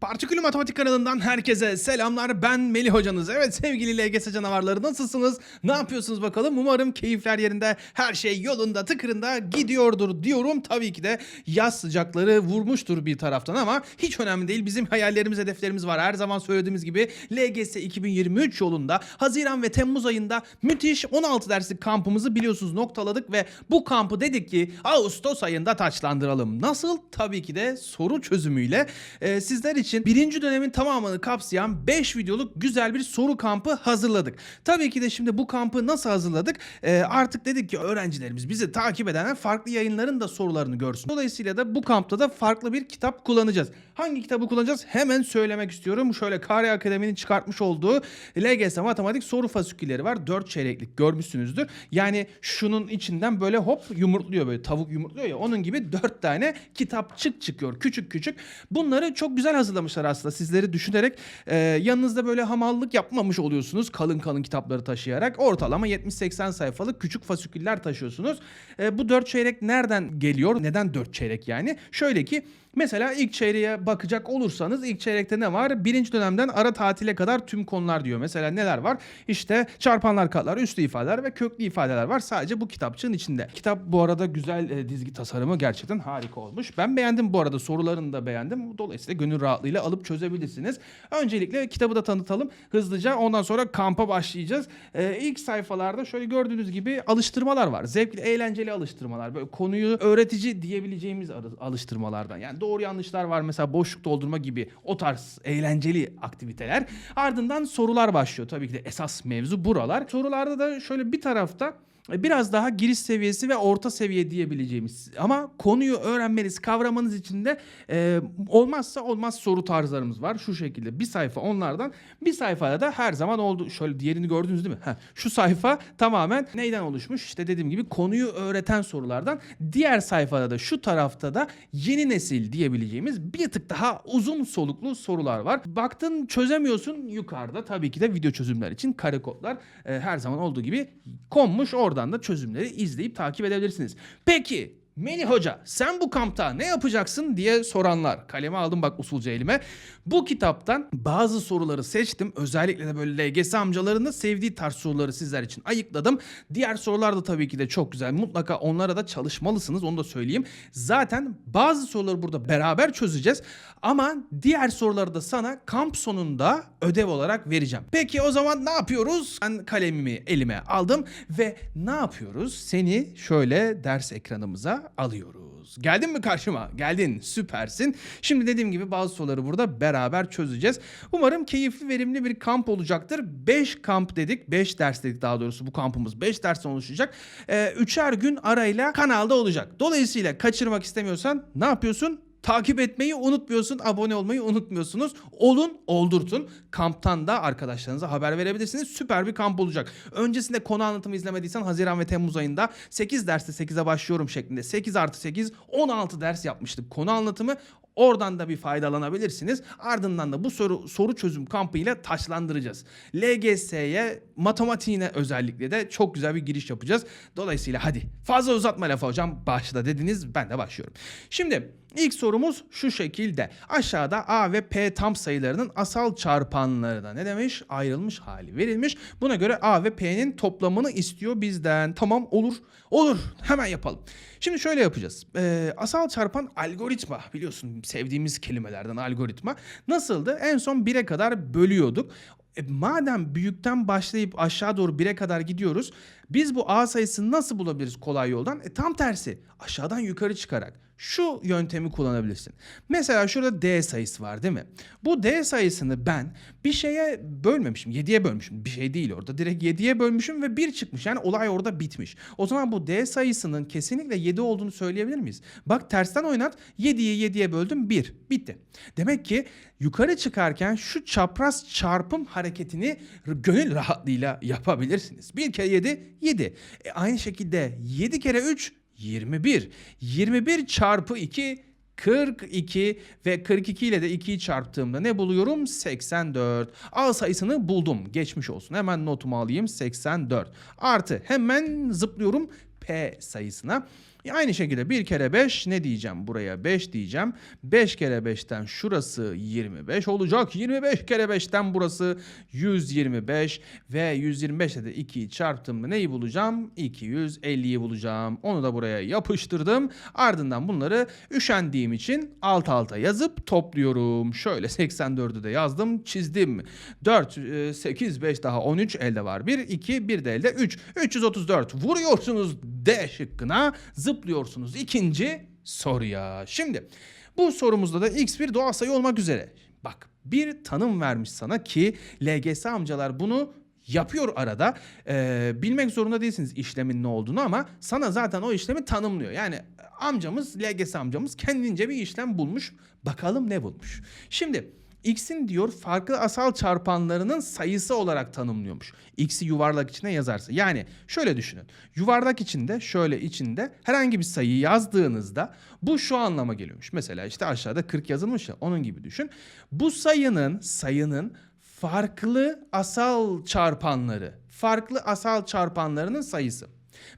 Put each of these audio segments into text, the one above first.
Partikülü Matematik kanalından herkese selamlar. Ben Melih hocanız. Evet sevgili LGS canavarları nasılsınız? Ne yapıyorsunuz bakalım? Umarım keyifler yerinde, her şey yolunda, tıkırında gidiyordur diyorum. Tabii ki de yaz sıcakları vurmuştur bir taraftan ama hiç önemli değil. Bizim hayallerimiz, hedeflerimiz var. Her zaman söylediğimiz gibi LGS 2023 yolunda Haziran ve Temmuz ayında müthiş 16 derslik kampımızı biliyorsunuz noktaladık ve bu kampı dedik ki Ağustos ayında taçlandıralım. Nasıl? Tabii ki de soru çözümüyle e, sizler için birinci dönemin tamamını kapsayan 5 videoluk güzel bir soru kampı hazırladık. Tabii ki de şimdi bu kampı nasıl hazırladık? E, artık dedik ki öğrencilerimiz bizi takip edenler farklı yayınların da sorularını görsün. Dolayısıyla da bu kampta da farklı bir kitap kullanacağız. Hangi kitabı kullanacağız? Hemen söylemek istiyorum. Şöyle Kare Akademi'nin çıkartmış olduğu LGS matematik soru fasikülleri var. 4 çeyreklik görmüşsünüzdür. Yani şunun içinden böyle hop yumurtluyor böyle tavuk yumurtluyor ya onun gibi 4 tane kitapçık çıkıyor küçük küçük. Bunları çok güzel hazırlamışlar aslında sizleri düşünerek. Ee, yanınızda böyle hamallık yapmamış oluyorsunuz kalın kalın kitapları taşıyarak. Ortalama 70-80 sayfalık küçük fasiküller taşıyorsunuz. Ee, bu 4 çeyrek nereden geliyor? Neden 4 çeyrek yani? Şöyle ki Mesela ilk çeyreğe bakacak olursanız ilk çeyrekte ne var? Birinci dönemden ara tatile kadar tüm konular diyor. Mesela neler var? İşte çarpanlar katlar, üslü ifadeler ve köklü ifadeler var. Sadece bu kitapçığın içinde. Kitap bu arada güzel e, dizgi tasarımı gerçekten harika olmuş. Ben beğendim bu arada sorularını da beğendim. Dolayısıyla gönül rahatlığıyla alıp çözebilirsiniz. Öncelikle kitabı da tanıtalım hızlıca. Ondan sonra kampa başlayacağız. Ee, ilk sayfalarda şöyle gördüğünüz gibi alıştırmalar var. Zevkli, eğlenceli alıştırmalar. Böyle konuyu öğretici diyebileceğimiz alıştırmalardan. Yani doğru yanlışlar var mesela boşluk doldurma gibi o tarz eğlenceli aktiviteler. Ardından sorular başlıyor. Tabii ki de esas mevzu buralar. Sorularda da şöyle bir tarafta biraz daha giriş seviyesi ve orta seviye diyebileceğimiz ama konuyu öğrenmeniz, kavramanız için de e, olmazsa olmaz soru tarzlarımız var. Şu şekilde bir sayfa onlardan bir sayfada da her zaman oldu. Şöyle diğerini gördünüz değil mi? Heh, şu sayfa tamamen neyden oluşmuş? İşte dediğim gibi konuyu öğreten sorulardan. Diğer sayfada da şu tarafta da yeni nesil diyebileceğimiz bir tık daha uzun soluklu sorular var. Baktın çözemiyorsun yukarıda tabii ki de video çözümler için kare kodlar e, her zaman olduğu gibi konmuş. Oradan da çözümleri izleyip takip edebilirsiniz. Peki Melih Hoca sen bu kampta ne yapacaksın diye soranlar. Kalemi aldım bak usulca elime. Bu kitaptan bazı soruları seçtim. Özellikle de böyle LGS amcaların da sevdiği tarz soruları sizler için ayıkladım. Diğer sorular da tabii ki de çok güzel. Mutlaka onlara da çalışmalısınız onu da söyleyeyim. Zaten bazı soruları burada beraber çözeceğiz. Ama diğer soruları da sana kamp sonunda ödev olarak vereceğim. Peki o zaman ne yapıyoruz? Ben kalemimi elime aldım ve ne yapıyoruz? Seni şöyle ders ekranımıza alıyoruz. Geldin mi karşıma? Geldin. Süpersin. Şimdi dediğim gibi bazı soruları burada beraber çözeceğiz. Umarım keyifli, verimli bir kamp olacaktır. 5 kamp dedik. 5 ders dedik daha doğrusu. Bu kampımız 5 dersten oluşacak. Ee, üçer gün arayla kanalda olacak. Dolayısıyla kaçırmak istemiyorsan ne yapıyorsun? Takip etmeyi unutmuyorsun, abone olmayı unutmuyorsunuz. Olun, oldurtun. Kamptan da arkadaşlarınıza haber verebilirsiniz. Süper bir kamp olacak. Öncesinde konu anlatımı izlemediysen Haziran ve Temmuz ayında 8 derste 8'e başlıyorum şeklinde 8 artı 8 16 ders yapmıştık konu anlatımı. Oradan da bir faydalanabilirsiniz. Ardından da bu soru soru çözüm kampıyla taşlandıracağız. LGS'ye, matematiğine özellikle de çok güzel bir giriş yapacağız. Dolayısıyla hadi fazla uzatma lafı hocam başla dediniz ben de başlıyorum. Şimdi ilk sorumuz şu şekilde. Aşağıda A ve P tam sayılarının asal çarpanlarına ne demiş? Ayrılmış hali verilmiş. Buna göre A ve P'nin toplamını istiyor bizden. Tamam olur. Olur. Hemen yapalım. Şimdi şöyle yapacağız. Ee, asal çarpan algoritma biliyorsun sevdiğimiz kelimelerden algoritma. Nasıldı? En son 1'e kadar bölüyorduk. E, madem büyükten başlayıp aşağı doğru 1'e kadar gidiyoruz. Biz bu A sayısını nasıl bulabiliriz kolay yoldan? E, tam tersi. Aşağıdan yukarı çıkarak şu yöntemi kullanabilirsin. Mesela şurada D sayısı var değil mi? Bu D sayısını ben bir şeye bölmemişim. 7'ye bölmüşüm. Bir şey değil orada. Direkt 7'ye bölmüşüm ve 1 çıkmış. Yani olay orada bitmiş. O zaman bu D sayısının kesinlikle 7 olduğunu söyleyebilir miyiz? Bak tersten oynat. 7'yi 7'ye böldüm 1. Bitti. Demek ki yukarı çıkarken şu çapraz çarpım hareketini gönül rahatlığıyla yapabilirsiniz. 1 kere 7 7. E aynı şekilde 7 kere 3 21. 21 çarpı 2 42 ve 42 ile de 2'yi çarptığımda ne buluyorum? 84. A sayısını buldum. Geçmiş olsun. Hemen notumu alayım. 84. Artı hemen zıplıyorum P sayısına. Aynı şekilde 1 kere 5 ne diyeceğim? Buraya 5 diyeceğim. 5 kere 5'ten şurası 25 olacak. 25 kere 5'ten burası 125 ve 125 ile de 2'yi çarptığımda neyi bulacağım? 250'yi bulacağım. Onu da buraya yapıştırdım. Ardından bunları üşendiğim için alt alta yazıp topluyorum. Şöyle 84'ü de yazdım, çizdim. 4, 8, 5 daha 13 elde var. 1, 2, 1 de elde 3. 334 vuruyorsunuz D şıkkına zıplıyorsunuz ikinci soruya. Şimdi bu sorumuzda da x bir doğal sayı olmak üzere. Bak bir tanım vermiş sana ki LGS amcalar bunu yapıyor arada. Ee, bilmek zorunda değilsiniz işlemin ne olduğunu ama sana zaten o işlemi tanımlıyor. Yani amcamız LGS amcamız kendince bir işlem bulmuş. Bakalım ne bulmuş. Şimdi x'in diyor farklı asal çarpanlarının sayısı olarak tanımlıyormuş. X'i yuvarlak içine yazarsa. Yani şöyle düşünün. Yuvarlak içinde şöyle içinde herhangi bir sayı yazdığınızda bu şu anlama geliyormuş. Mesela işte aşağıda 40 yazılmış ya onun gibi düşün. Bu sayının sayının farklı asal çarpanları, farklı asal çarpanlarının sayısı.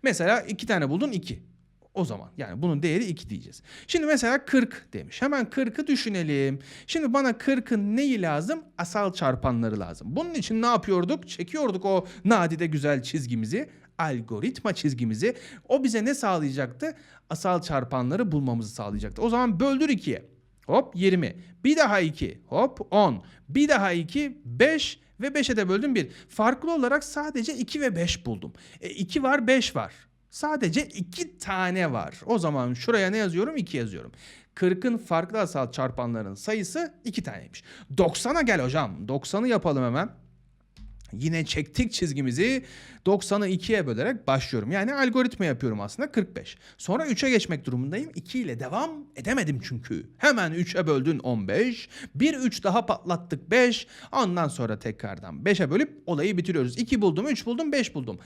Mesela iki tane buldun 2. O zaman yani bunun değeri 2 diyeceğiz. Şimdi mesela 40 demiş. Hemen 40'ı düşünelim. Şimdi bana 40'ın neyi lazım? Asal çarpanları lazım. Bunun için ne yapıyorduk? Çekiyorduk o nadide güzel çizgimizi. Algoritma çizgimizi. O bize ne sağlayacaktı? Asal çarpanları bulmamızı sağlayacaktı. O zaman böldür 2'ye. Hop 20. Bir daha 2. Hop 10. Bir daha 2. 5 ve 5'e de böldüm 1. Farklı olarak sadece 2 ve 5 buldum. E, 2 var 5 var. Sadece 2 tane var. O zaman şuraya ne yazıyorum? 2 yazıyorum. 40'ın farklı asal çarpanların sayısı 2 taneymiş. 90'a gel hocam. 90'ı yapalım hemen. Yine çektik çizgimizi 90'ı 2'ye bölerek başlıyorum. Yani algoritma yapıyorum aslında 45. Sonra 3'e geçmek durumundayım. 2 ile devam edemedim çünkü. Hemen 3'e böldün 15. Bir 3 daha patlattık 5. Ondan sonra tekrardan 5'e bölüp olayı bitiriyoruz. 2 buldum, 3 buldum, 5 buldum.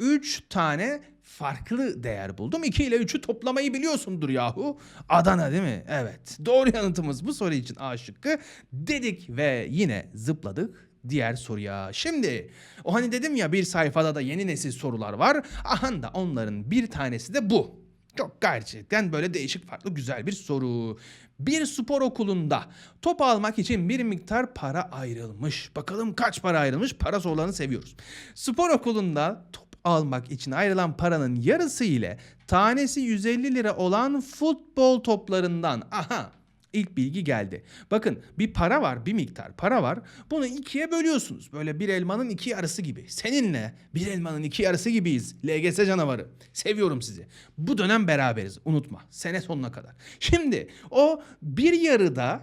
3 tane farklı değer buldum. 2 ile 3'ü toplamayı biliyorsundur yahu. Adana değil mi? Evet. Doğru yanıtımız bu soru için A şıkkı dedik ve yine zıpladık diğer soruya. Şimdi o hani dedim ya bir sayfada da yeni nesil sorular var. Aha da onların bir tanesi de bu. Çok gerçekten böyle değişik farklı güzel bir soru. Bir spor okulunda top almak için bir miktar para ayrılmış. Bakalım kaç para ayrılmış? Para sorularını seviyoruz. Spor okulunda top almak için ayrılan paranın yarısı ile tanesi 150 lira olan futbol toplarından aha İlk bilgi geldi. Bakın bir para var, bir miktar para var. Bunu ikiye bölüyorsunuz. Böyle bir elmanın iki yarısı gibi. Seninle bir elmanın iki yarısı gibiyiz. LGS canavarı. Seviyorum sizi. Bu dönem beraberiz. Unutma. Sene sonuna kadar. Şimdi o bir yarıda,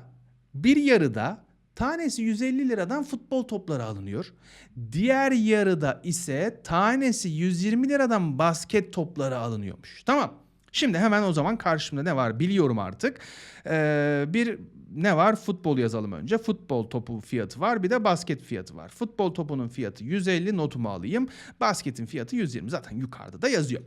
bir yarıda tanesi 150 liradan futbol topları alınıyor. Diğer yarıda ise tanesi 120 liradan basket topları alınıyormuş. Tamam. Şimdi hemen o zaman karşımda ne var biliyorum artık. Ee, bir ne var? Futbol yazalım önce. Futbol topu fiyatı var. Bir de basket fiyatı var. Futbol topunun fiyatı 150 notumu alayım. Basketin fiyatı 120. Zaten yukarıda da yazıyor.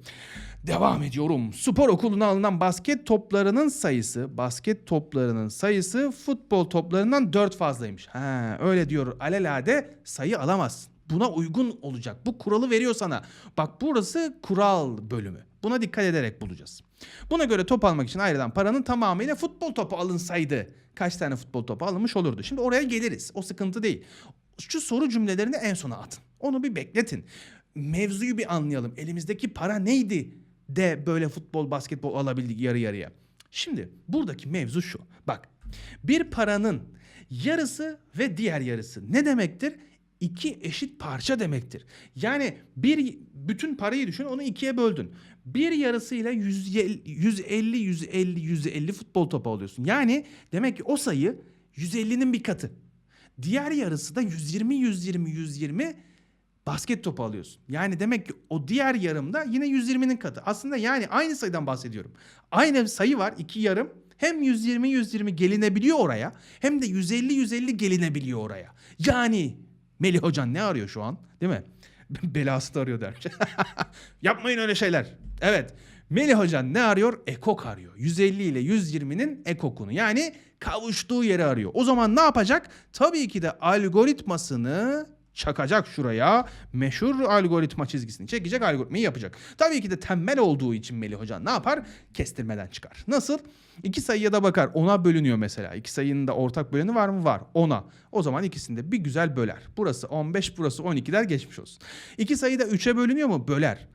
Devam ediyorum. Spor okuluna alınan basket toplarının sayısı, basket toplarının sayısı futbol toplarından 4 fazlaymış. Ha, öyle diyor. Alelade sayı alamazsın. Buna uygun olacak. Bu kuralı veriyor sana. Bak burası kural bölümü. Buna dikkat ederek bulacağız. Buna göre top almak için ayrılan paranın tamamıyla futbol topu alınsaydı kaç tane futbol topu alınmış olurdu? Şimdi oraya geliriz. O sıkıntı değil. Şu soru cümlelerini en sona atın. Onu bir bekletin. Mevzuyu bir anlayalım. Elimizdeki para neydi de böyle futbol, basketbol alabildik yarı yarıya. Şimdi buradaki mevzu şu. Bak bir paranın yarısı ve diğer yarısı ne demektir? İki eşit parça demektir. Yani bir bütün parayı düşün onu ikiye böldün. Bir yarısıyla 150 150 150 150 futbol topu alıyorsun. Yani demek ki o sayı 150'nin bir katı. Diğer yarısı da 120 120 120 basket topu alıyorsun. Yani demek ki o diğer yarımda yine 120'nin katı. Aslında yani aynı sayıdan bahsediyorum. Aynı sayı var iki yarım. Hem 120 120 gelinebiliyor oraya hem de 150 150 gelinebiliyor oraya. Yani Melih Hocan ne arıyor şu an? Değil mi? Belası da arıyor dermiş. Yapmayın öyle şeyler. Evet. Melih Hocan ne arıyor? Ekok arıyor. 150 ile 120'nin ekokunu. Yani kavuştuğu yeri arıyor. O zaman ne yapacak? Tabii ki de algoritmasını çakacak şuraya. Meşhur algoritma çizgisini çekecek algoritmayı yapacak. Tabii ki de tembel olduğu için Melih Hoca ne yapar? Kestirmeden çıkar. Nasıl? İki sayıya da bakar. Ona bölünüyor mesela. İki sayının da ortak böleni var mı? Var. Ona. O zaman ikisini de bir güzel böler. Burası 15, burası 12 der geçmiş olsun. İki sayı da 3'e bölünüyor mu? Böler.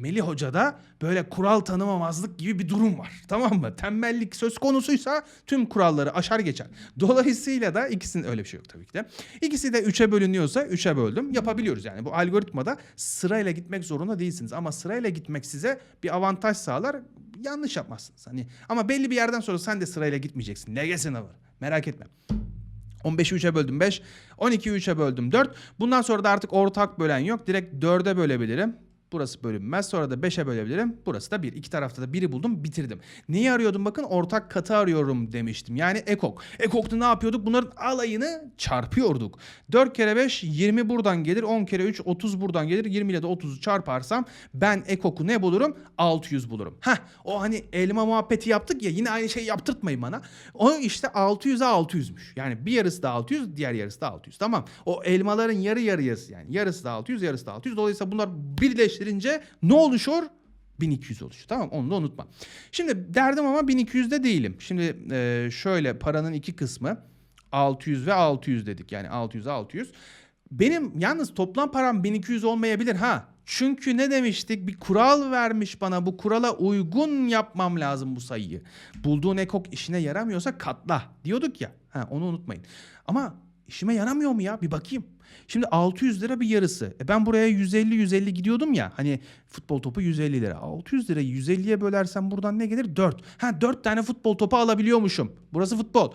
Melih Hoca'da böyle kural tanımamazlık gibi bir durum var. Tamam mı? Tembellik söz konusuysa tüm kuralları aşar geçer. Dolayısıyla da ikisinin öyle bir şey yok tabii ki de. İkisi de 3'e bölünüyorsa 3'e böldüm. Yapabiliyoruz yani. Bu algoritmada sırayla gitmek zorunda değilsiniz. Ama sırayla gitmek size bir avantaj sağlar. Yanlış yapmazsınız. Hani ama belli bir yerden sonra sen de sırayla gitmeyeceksin. LGS sınavı. Merak etme. 15'i 3'e böldüm 5. 12'yi 3'e böldüm 4. Bundan sonra da artık ortak bölen yok. Direkt 4'e bölebilirim. Burası bölünmez. Sonra da 5'e bölebilirim. Burası da 1. İki tarafta da 1'i buldum bitirdim. Neyi arıyordum bakın ortak katı arıyorum demiştim. Yani ekok. Ekok'ta ne yapıyorduk? Bunların alayını çarpıyorduk. 4 kere 5 20 buradan gelir. 10 kere 3 30 buradan gelir. 20 ile de 30'u çarparsam ben ekok'u ne bulurum? 600 bulurum. Heh o hani elma muhabbeti yaptık ya yine aynı şeyi yaptırtmayın bana. O işte 600'e 600'müş. Yani bir yarısı da 600 diğer yarısı da 600. Tamam. O elmaların yarı yarıyası yani. Yarısı da 600 yarısı da 600. Dolayısıyla bunlar birleştirince ne oluşur? 1200 oluşur. Tamam onu da unutma. Şimdi derdim ama 1200'de değilim. Şimdi e, şöyle paranın iki kısmı 600 ve 600 dedik. Yani 600 600. Benim yalnız toplam param 1200 olmayabilir ha. Çünkü ne demiştik? Bir kural vermiş bana. Bu kurala uygun yapmam lazım bu sayıyı. Bulduğun ekok işine yaramıyorsa katla diyorduk ya. Ha onu unutmayın. Ama işime yaramıyor mu ya? Bir bakayım. Şimdi 600 lira bir yarısı. E ben buraya 150 150 gidiyordum ya. Hani futbol topu 150 lira. 600 lirayı 150'ye bölersem buradan ne gelir? 4. Ha 4 tane futbol topu alabiliyormuşum. Burası futbol.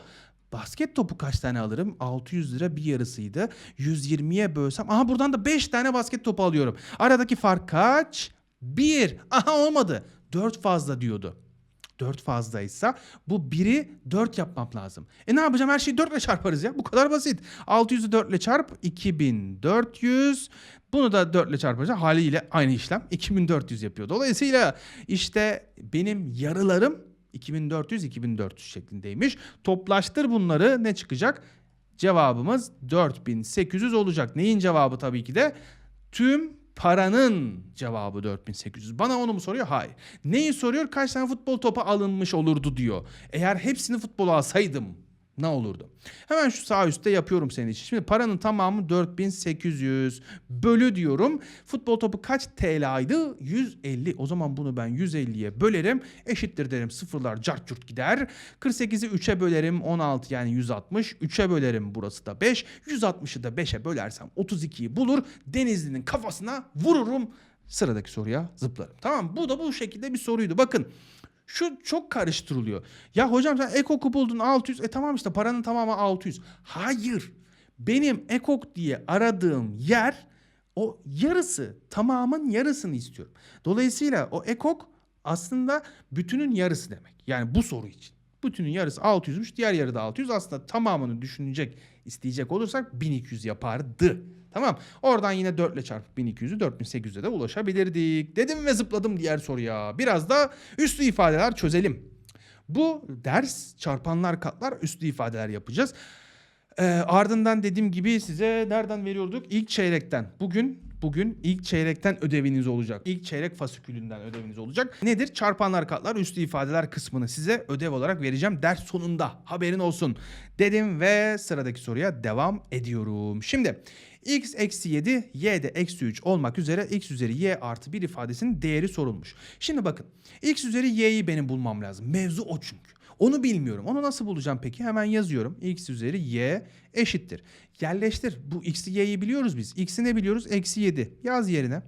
Basket topu kaç tane alırım? 600 lira bir yarısıydı. 120'ye bölsem. Aha buradan da 5 tane basket topu alıyorum. Aradaki fark kaç? 1. Aha olmadı. 4 fazla diyordu. 4 fazlaysa bu 1'i 4 yapmam lazım. E ne yapacağım? Her şeyi 4 ile çarparız ya. Bu kadar basit. 600'ü 4 ile çarp 2400. Bunu da 4 ile çarpacağım. Haliyle aynı işlem 2400 yapıyor. Dolayısıyla işte benim yarılarım 2400 2400 şeklindeymiş. Toplaştır bunları ne çıkacak? Cevabımız 4800 olacak. Neyin cevabı tabii ki de tüm paranın cevabı 4800. Bana onu mu soruyor? Hayır. Neyi soruyor? Kaç tane futbol topu alınmış olurdu diyor. Eğer hepsini futbola alsaydım ne olurdu? Hemen şu sağ üstte yapıyorum senin için. Şimdi paranın tamamı 4800 bölü diyorum. Futbol topu kaç TL'ydı? 150. O zaman bunu ben 150'ye bölerim. Eşittir derim. Sıfırlar cart curt gider. 48'i 3'e bölerim. 16 yani 160. 3'e bölerim. Burası da 5. 160'ı da 5'e bölersem 32'yi bulur. Denizli'nin kafasına vururum. Sıradaki soruya zıplarım. Tamam bu da bu şekilde bir soruydu. Bakın şu çok karıştırılıyor. Ya hocam sen ekok buldun 600. E tamam işte paranın tamamı 600. Hayır. Benim ekok diye aradığım yer o yarısı. Tamamın yarısını istiyorum. Dolayısıyla o ekok aslında bütünün yarısı demek. Yani bu soru için. Bütünün yarısı 600'müş. Diğer yarı da 600. Aslında tamamını düşünecek, isteyecek olursak 1200 yapardı. Tamam. Oradan yine 4 ile çarpıp 1200'ü 4800'e de ulaşabilirdik. Dedim ve zıpladım diğer soruya. Biraz da üslü ifadeler çözelim. Bu ders çarpanlar katlar üslü ifadeler yapacağız. Ee, ardından dediğim gibi size nereden veriyorduk? İlk çeyrekten. Bugün bugün ilk çeyrekten ödeviniz olacak. İlk çeyrek fasikülünden ödeviniz olacak. Nedir? Çarpanlar katlar üslü ifadeler kısmını size ödev olarak vereceğim ders sonunda. Haberin olsun. Dedim ve sıradaki soruya devam ediyorum. Şimdi x eksi 7 y de eksi 3 olmak üzere x üzeri y artı 1 ifadesinin değeri sorulmuş. Şimdi bakın x üzeri y'yi benim bulmam lazım. Mevzu o çünkü. Onu bilmiyorum. Onu nasıl bulacağım peki? Hemen yazıyorum. x üzeri y eşittir. Yerleştir. Bu x'i y'yi biliyoruz biz. x'i ne biliyoruz? Eksi 7. Yaz yerine.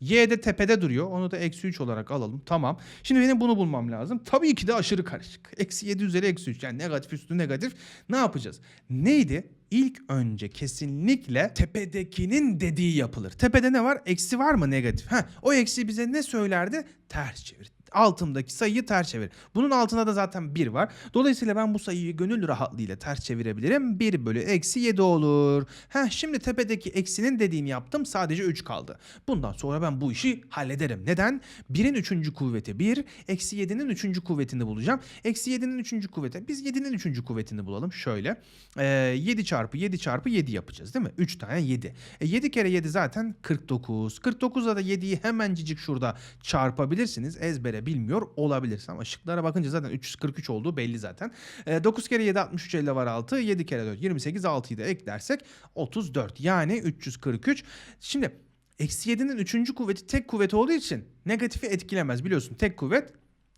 Y de tepede duruyor. Onu da eksi 3 olarak alalım. Tamam. Şimdi benim bunu bulmam lazım. Tabii ki de aşırı karışık. Eksi 7 üzeri eksi 3. Yani negatif üstü negatif. Ne yapacağız? Neydi? İlk önce kesinlikle tepedekinin dediği yapılır. Tepede ne var? Eksi var mı negatif? Ha, o eksi bize ne söylerdi? Ters çevir. Altındaki sayıyı ters çevir. Bunun altında da zaten 1 var. Dolayısıyla ben bu sayıyı gönül rahatlığıyla ters çevirebilirim. 1 bölü eksi 7 olur. Heh, şimdi tepedeki eksinin dediğini yaptım. Sadece 3 kaldı. Bundan sonra ben bu işi hallederim. Neden? 1'in 3. kuvveti 1. Eksi 7'nin 3. kuvvetini bulacağım. Eksi 7'nin 3. kuvveti. Biz 7'nin 3. kuvvetini bulalım. Şöyle. Ee, 7 çarpı 7 çarpı 7 yapacağız değil mi? 3 tane 7. E, 7 kere 7 zaten 49. 49'a da 7'yi hemencik şurada çarpabilirsiniz. Ezbere bilmiyor olabilirsiniz ama şıklara bakınca zaten 343 olduğu belli zaten. E, 9 kere 7 63 elde var 6. 7 kere 4 28 6'yı da eklersek 34. Yani 343. Şimdi eksi 7'nin 3. kuvveti tek kuvvet olduğu için negatifi etkilemez biliyorsun. Tek kuvvet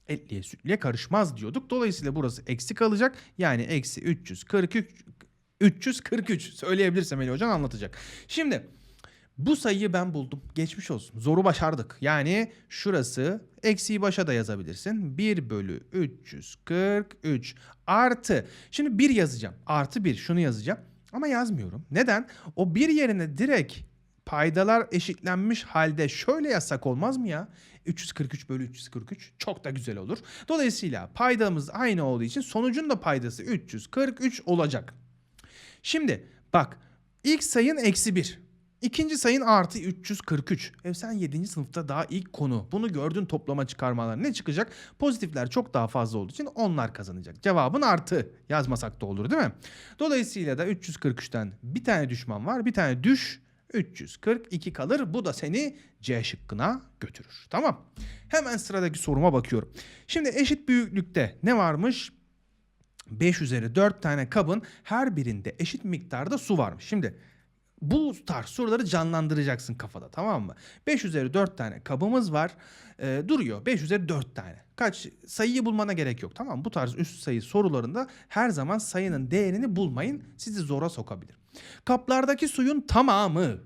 etliye sütliye karışmaz diyorduk. Dolayısıyla burası eksi kalacak. Yani eksi 343 343 söyleyebilirsem Ali Hocam anlatacak. Şimdi bu sayıyı ben buldum. Geçmiş olsun. Zoru başardık. Yani şurası eksiği başa da yazabilirsin. 1 bölü 343 artı. Şimdi 1 yazacağım. Artı 1 şunu yazacağım. Ama yazmıyorum. Neden? O bir yerine direkt paydalar eşitlenmiş halde şöyle yazsak olmaz mı ya? 343 bölü 343 çok da güzel olur. Dolayısıyla paydamız aynı olduğu için sonucun da paydası 343 olacak. Şimdi bak ilk sayın eksi 1. İkinci sayın artı 343. E sen 7. sınıfta daha ilk konu. Bunu gördün toplama çıkarmalar. Ne çıkacak? Pozitifler çok daha fazla olduğu için onlar kazanacak. Cevabın artı. Yazmasak da olur değil mi? Dolayısıyla da 343'ten bir tane düşman var. Bir tane düş. 342 kalır. Bu da seni C şıkkına götürür. Tamam. Hemen sıradaki soruma bakıyorum. Şimdi eşit büyüklükte ne varmış? 5 üzeri 4 tane kabın her birinde eşit miktarda su varmış. Şimdi bu tarz soruları canlandıracaksın kafada tamam mı? 5 üzeri 4 tane kabımız var. Ee, duruyor 5 üzeri 4 tane. Kaç sayıyı bulmana gerek yok tamam mı? Bu tarz üst sayı sorularında her zaman sayının değerini bulmayın. Sizi zora sokabilir. Kaplardaki suyun tamamı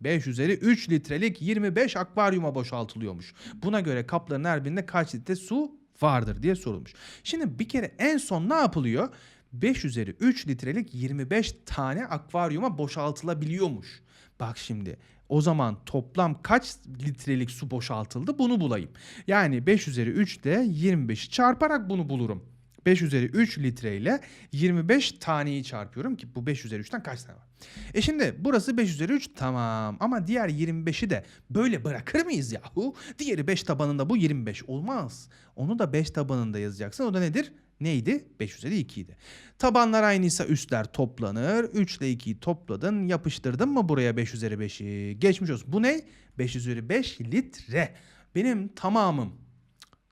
5 üzeri 3 litrelik 25 akvaryuma boşaltılıyormuş. Buna göre kapların her birinde kaç litre su vardır diye sorulmuş. Şimdi bir kere en son ne yapılıyor? 5 üzeri 3 litrelik 25 tane akvaryuma boşaltılabiliyormuş. Bak şimdi o zaman toplam kaç litrelik su boşaltıldı bunu bulayım. Yani 5 üzeri 3 ile 25'i çarparak bunu bulurum. 5 üzeri 3 litre ile 25 taneyi çarpıyorum ki bu 5 üzeri 3'ten kaç tane var? E şimdi burası 5 üzeri 3 tamam ama diğer 25'i de böyle bırakır mıyız yahu? Diğeri 5 tabanında bu 25 olmaz. Onu da 5 tabanında yazacaksın o da nedir? Neydi? 5 üzeri 2 idi. Tabanlar aynıysa üstler toplanır. 3 ile 2'yi topladın yapıştırdın mı buraya 5 üzeri 5'i? Geçmiş olsun. Bu ne? 5 üzeri 5 litre. Benim tamamım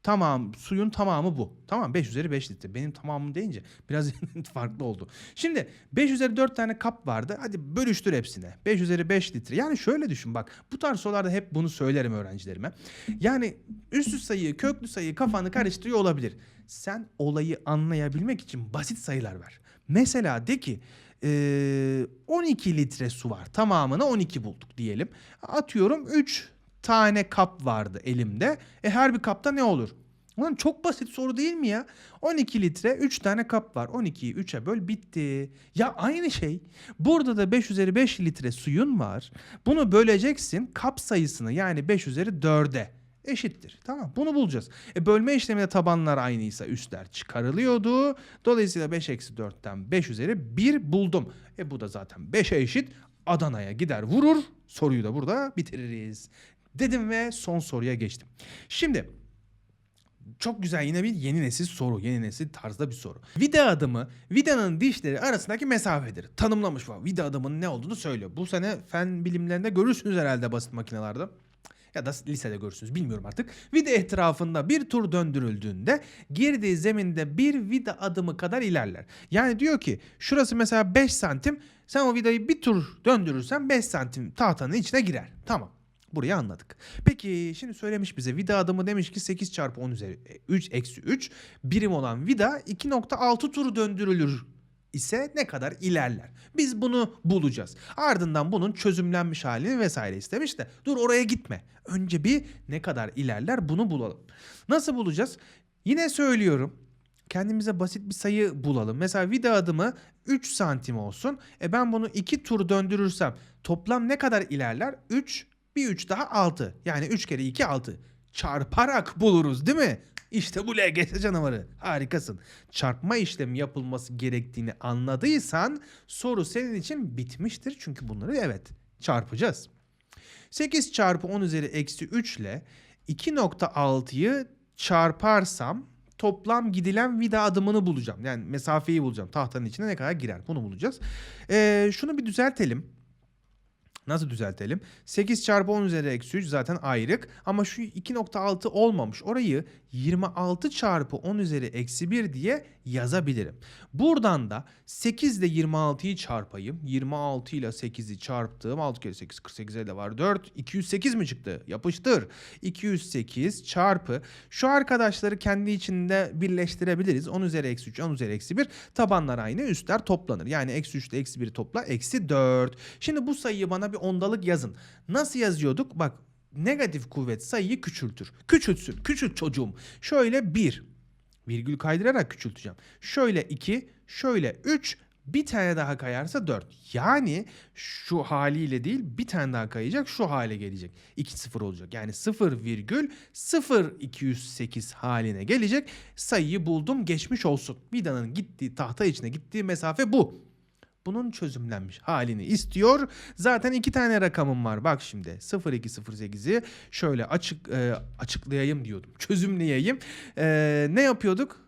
Tamam suyun tamamı bu. Tamam 5 üzeri 5 litre. Benim tamamım deyince biraz farklı oldu. Şimdi 5 üzeri 4 tane kap vardı. Hadi bölüştür hepsine. 5 üzeri 5 litre. Yani şöyle düşün bak. Bu tarz sorularda hep bunu söylerim öğrencilerime. Yani üstü sayı, köklü sayı kafanı karıştırıyor olabilir. Sen olayı anlayabilmek için basit sayılar ver. Mesela de ki eee, 12 litre su var. Tamamını 12 bulduk diyelim. Atıyorum 3 tane kap vardı elimde. E her bir kapta ne olur? Ulan çok basit soru değil mi ya? 12 litre 3 tane kap var. 12'yi 3'e böl bitti. Ya aynı şey. Burada da 5 üzeri 5 litre suyun var. Bunu böleceksin kap sayısını yani 5 üzeri 4'e eşittir. Tamam bunu bulacağız. E bölme işleminde tabanlar aynıysa üstler çıkarılıyordu. Dolayısıyla 5 eksi 4'ten 5 üzeri 1 buldum. E bu da zaten 5'e eşit. Adana'ya gider vurur. Soruyu da burada bitiririz. Dedim ve son soruya geçtim. Şimdi çok güzel yine bir yeni nesil soru. Yeni nesil tarzda bir soru. Vida adımı vidanın dişleri arasındaki mesafedir. Tanımlamış bu. Vida adımının ne olduğunu söylüyor. Bu sene fen bilimlerinde görürsünüz herhalde basit makinelerde. Ya da lisede görürsünüz bilmiyorum artık. Vida etrafında bir tur döndürüldüğünde girdiği zeminde bir vida adımı kadar ilerler. Yani diyor ki şurası mesela 5 santim. Sen o vidayı bir tur döndürürsen 5 santim tahtanın içine girer. Tamam. Burayı anladık. Peki şimdi söylemiş bize vida adımı demiş ki 8 çarpı 10 üzeri 3 eksi 3 birim olan vida 2.6 tur döndürülür ise ne kadar ilerler? Biz bunu bulacağız. Ardından bunun çözümlenmiş halini vesaire istemiş de dur oraya gitme. Önce bir ne kadar ilerler bunu bulalım. Nasıl bulacağız? Yine söylüyorum. Kendimize basit bir sayı bulalım. Mesela vida adımı 3 santim olsun. E ben bunu 2 tur döndürürsem toplam ne kadar ilerler? 3 bir 3 daha 6. Yani 3 kere 2 6. çarparak buluruz değil mi? İşte bu LGS canavarı. Harikasın. Çarpma işlemi yapılması gerektiğini anladıysan soru senin için bitmiştir. Çünkü bunları evet çarpacağız. 8 çarpı 10 üzeri eksi 3 ile 2.6'yı çarparsam toplam gidilen vida adımını bulacağım. Yani mesafeyi bulacağım. Tahtanın içine ne kadar girer bunu bulacağız. Ee, şunu bir düzeltelim. Nasıl düzeltelim? 8 çarpı 10 üzeri eksi 3 zaten ayrık. Ama şu 2.6 olmamış. Orayı 26 çarpı 10 üzeri eksi 1 diye yazabilirim. Buradan da 8 ile 26'yı çarpayım. 26 ile 8'i çarptım. 6 kere 8 48 elde var 4. 208 mi çıktı? Yapıştır. 208 çarpı. Şu arkadaşları kendi içinde birleştirebiliriz. 10 üzeri eksi 3 10 üzeri eksi 1. Tabanlar aynı üstler toplanır. Yani eksi 3 ile eksi 1'i topla eksi 4. Şimdi bu sayıyı bana bir ondalık yazın. Nasıl yazıyorduk? Bak negatif kuvvet sayıyı küçültür. Küçültsün. Küçült çocuğum. Şöyle 1. Virgül kaydırarak küçülteceğim. Şöyle 2, şöyle 3, bir tane daha kayarsa 4. Yani şu haliyle değil bir tane daha kayacak şu hale gelecek. 2 0 olacak. Yani 0,0208 haline gelecek. Sayıyı buldum geçmiş olsun. Vidanın gittiği tahta içine gittiği mesafe bu. Bunun çözümlenmiş halini istiyor. Zaten iki tane rakamım var. Bak şimdi 0208'i şöyle açık e, açıklayayım diyordum. Çözümleyeyim. E, ne yapıyorduk?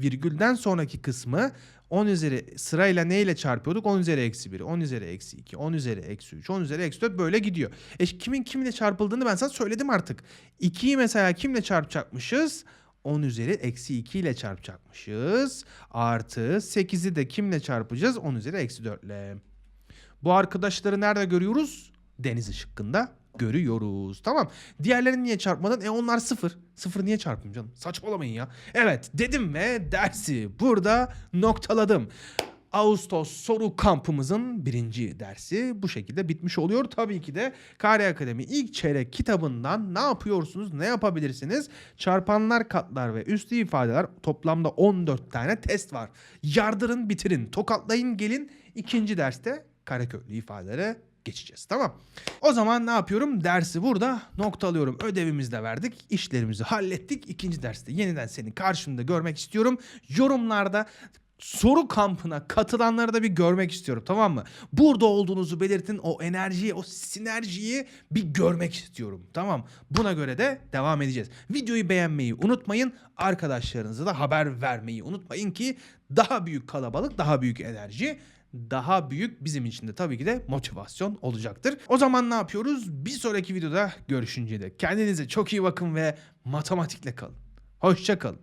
Virgülden sonraki kısmı 10 üzeri sırayla neyle çarpıyorduk? 10 üzeri eksi 1, 10 üzeri eksi 2, 10 üzeri eksi 3, 10 üzeri eksi 4 böyle gidiyor. E kimin kimle çarpıldığını ben sana söyledim artık. 2'yi mesela kimle çarpacakmışız? 10 üzeri eksi 2 ile çarpacakmışız. Artı 8'i de kimle çarpacağız? 10 üzeri eksi 4 ile. Bu arkadaşları nerede görüyoruz? Deniz ışıkkında görüyoruz. Tamam. Diğerlerini niye çarpmadın? E onlar sıfır. Sıfır niye çarpayım canım? Saçmalamayın ya. Evet dedim ve dersi burada noktaladım. Ağustos soru kampımızın birinci dersi bu şekilde bitmiş oluyor. Tabii ki de Kare Akademi ilk çeyrek kitabından ne yapıyorsunuz, ne yapabilirsiniz? Çarpanlar, katlar ve üslü ifadeler toplamda 14 tane test var. Yardırın, bitirin, tokatlayın, gelin. İkinci derste kareköklü ifadelere geçeceğiz. Tamam. O zaman ne yapıyorum? Dersi burada noktalıyorum. Ödevimizi de verdik. işlerimizi hallettik. İkinci derste yeniden seni karşımda görmek istiyorum. Yorumlarda soru kampına katılanları da bir görmek istiyorum tamam mı? Burada olduğunuzu belirtin o enerjiyi o sinerjiyi bir görmek istiyorum tamam Buna göre de devam edeceğiz. Videoyu beğenmeyi unutmayın arkadaşlarınıza da haber vermeyi unutmayın ki daha büyük kalabalık daha büyük enerji daha büyük bizim için de tabii ki de motivasyon olacaktır. O zaman ne yapıyoruz? Bir sonraki videoda görüşünceye dek kendinize çok iyi bakın ve matematikle kalın. Hoşça kalın.